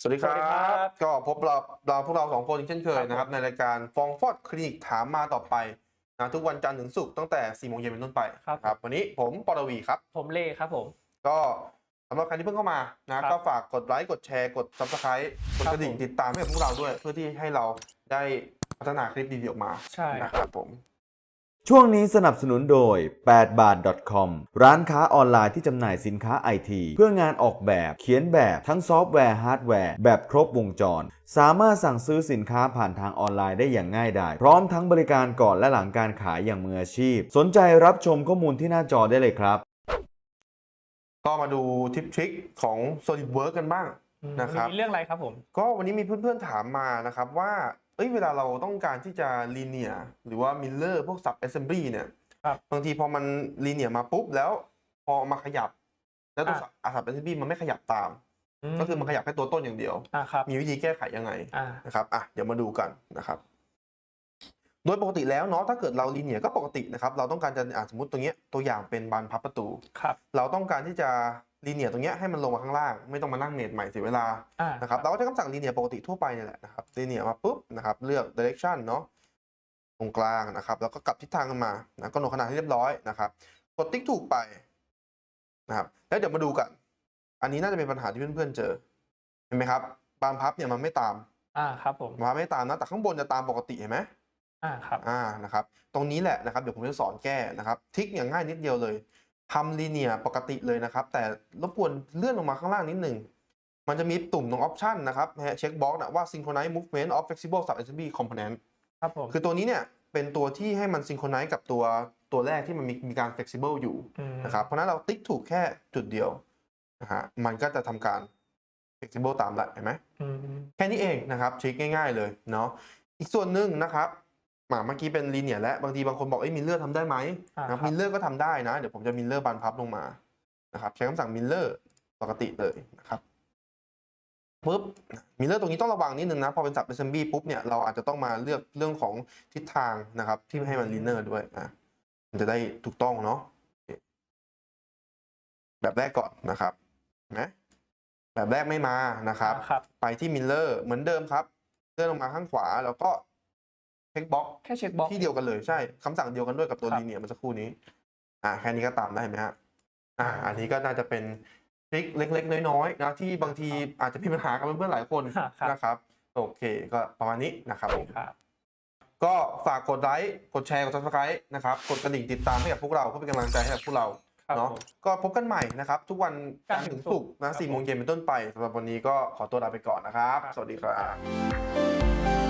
สวัสดีครัสวัสดีครับบก็พบเราเราพวกเราสองคนเช่นเคยนะครับ ในรายการฟองฟอดคลินิกถามมาต่อไปนะทุกวันจันทร์ถึงศุกร์ตั้งแต่4โมงเย็นเป็นต้นไปครับครับ วันนี้ผมปรวีครับ ผมเล่ครับผม ก็สำหรับใครที่เพิ่งเข้ามานะครับก็ฝากกดไลค์กดแชร์กด subscribe กดกระดิ่งครับผมติดตามให้กับพวกเราด้วย เพื่อที่ให้เราได้พัฒนาคลิปดีๆออกมาใช่นะครับผม ช่วงนี้สนับสนุนโดย 8 บาท .com ร้านค้าออนไลน์ที่จำหน่ายสินค้าไอทีเพื่องานออกแบบ เขียนแบบทั้งซอฟต์แวร์ฮาร์ดแวร์ แบบครบวงจร สามารถสั่งซื้อสินค้าผ่านทางออนไลน์ได้อย่างง่ายดายพร้อมทั้งบริการก่อนและหลังการขายอย่างมืออาชีพ สนใจรับชมข้อมูลที่หน้าจอได้เลยครับ ก็มาดูทิปทริคของ SolidWorks กันบ้างอืมนะครับ มีเรื่องอะไรครับผม ก็วันนี้มีเพื่อนๆถามมานะครับว่าเอ้ยเวลาเราต้องการที่จะลีเนียหรือว่ามิลเลอร์พวก sub assembly เนี่ยครับบางทีพอมันลีเนียมาปุ๊บแล้ว พอมาขยับ แล้วตัวอะสับ assembly มันไม่ขยับตาม ก็คือมันขยับแค่ตัวต้นอย่างเดียวอ่าครับมีวิธีแก้ไขยังไงอ่านะครับอะเดี๋ยวมาดูกันนะครับ โดยปกติแล้วเนาะถ้าเกิดเราลีเนียก็ปกตินะครับ เราต้องการจะอะสมมติตรงเนี้ยตัวอย่างเป็นบานพับประตูครับเราต้องการที่จะ ลีเนียตรงเนี้ยให้มันลงมาข้างล่าง ไม่ต้องมานั่งเมดใหม่เสียเวลาอ่านะครับเราก็ใช้คำสั่ง linear ปกติทั่วไปเนี่ยแหละนะครับ linear มาปุ๊บนะครับเลือก direction เนาะตรงกลางนะครับ แล้วก็กลับทิศทางกันมานะกำหนดขนาดให้เรียบร้อยนะครับกดติ๊กถูกไปนะครับแล้วเดี๋ยวมาดูกัน อันนี้น่าจะเป็นปัญหาที่เพื่อนๆเจอเห็นไหมครับบานพับเนี่ยมันไม่ตามอ่าครับผมบานพับไม่ตามนะแต่ข้างบนจะตามปกติเห็นไหมอ่าครับอ่านะครับ ตรงนี้แหละนะครับเดี๋ยวผมจะสอนแก้นะครับทริกอย่างง่ายนิดเดียวเลย ทำ linear ปกติเลยนะครับ แต่รบกวนเลื่อนลงมาข้างล่างนิดหนึ่ง มันจะมีตุ่มตรง option นะครับเช็คบ็อกนะว่า synchronize movement of flexible sub assembly component ครับผมคือตัวนี้เนี่ยเป็นตัวที่ให้มัน synchronize กับตัวตัวแรกที่มันมีมีการ flexible อยู่มนะครับ เพราะฉะนั้นเราติ๊กถูกแค่จุดเดียวนะฮะมันก็จะทำการ flexible ตามละเห็นไหมอืมแค่นี้เองนะครับทริคง่าย ๆเลยเนาะอีกส่วนหนึ่งนะครับ มาเมื่อกี้เป็นลีเนียและบางทีบางคนบอกเอ้ยมิลเลอร์ทำได้ไหมอ่านะครับครับมิลเลอร์ก็ทำได้นะ เดี๋ยวผมจะมิลเลอร์บานพับลงมานะครับใช้คำสั่งมิลเลอร์ปกติเลยนะครับปุ๊บมิลเลอร์ตรงนี้ต้องระวังนิดนึงนะ พอเป็นสับเป็นซัมบี้ปุ๊บเนี่ยเราอาจจะต้องมาเลือกเรื่องของทิศทางนะครับ ที่ให้มันลีเนอร์ด้วยนะมันจะได้ถูกต้องเนาะแบบแรกก่อนนะครับเห็นไหมแบบแรกไม่มานะครับอ่าครับ ไปที่มิลเลอร์เหมือนเดิมครับ เลื่อนลงมาข้างขวาแล้วก็ เช็คบ็อกแค่เช็คบ็อกที่เดียวกันเลยใช่คำสั่งเดียวกันด้วยกับตัวครับลีเนียเมื่อสักครู่นี้ อ่าแค่นี้ก็ตามได้ไหมฮะอ่า อันนี้ก็น่าจะเป็นทริคเล็ก ๆ น้อยๆนะที่บางทีอาจจะมีปัญหากับเพื่อนๆหลายคนอ่าครับนะครับ โอเคก็ประมาณนี้นะครับผมครับก็ฝากกดไลค์กดแชร์กด subscribe นะครับกดกระดิ่งติดตามให้กับพวกเราเพื่อเป็นกำลังใจให้กับพวกเราครับเนาะผมก็พบกันใหม่นะครับ ทุกวันจันทร์จันทร์ถึถึงงศุศุกกร์ร์นะครับสี่ผมโมงเย็นเป็นต้นไปสำหรับวันนี้ก็ขอตัวลาไปก่อนนะครับครับสวัสดีครับ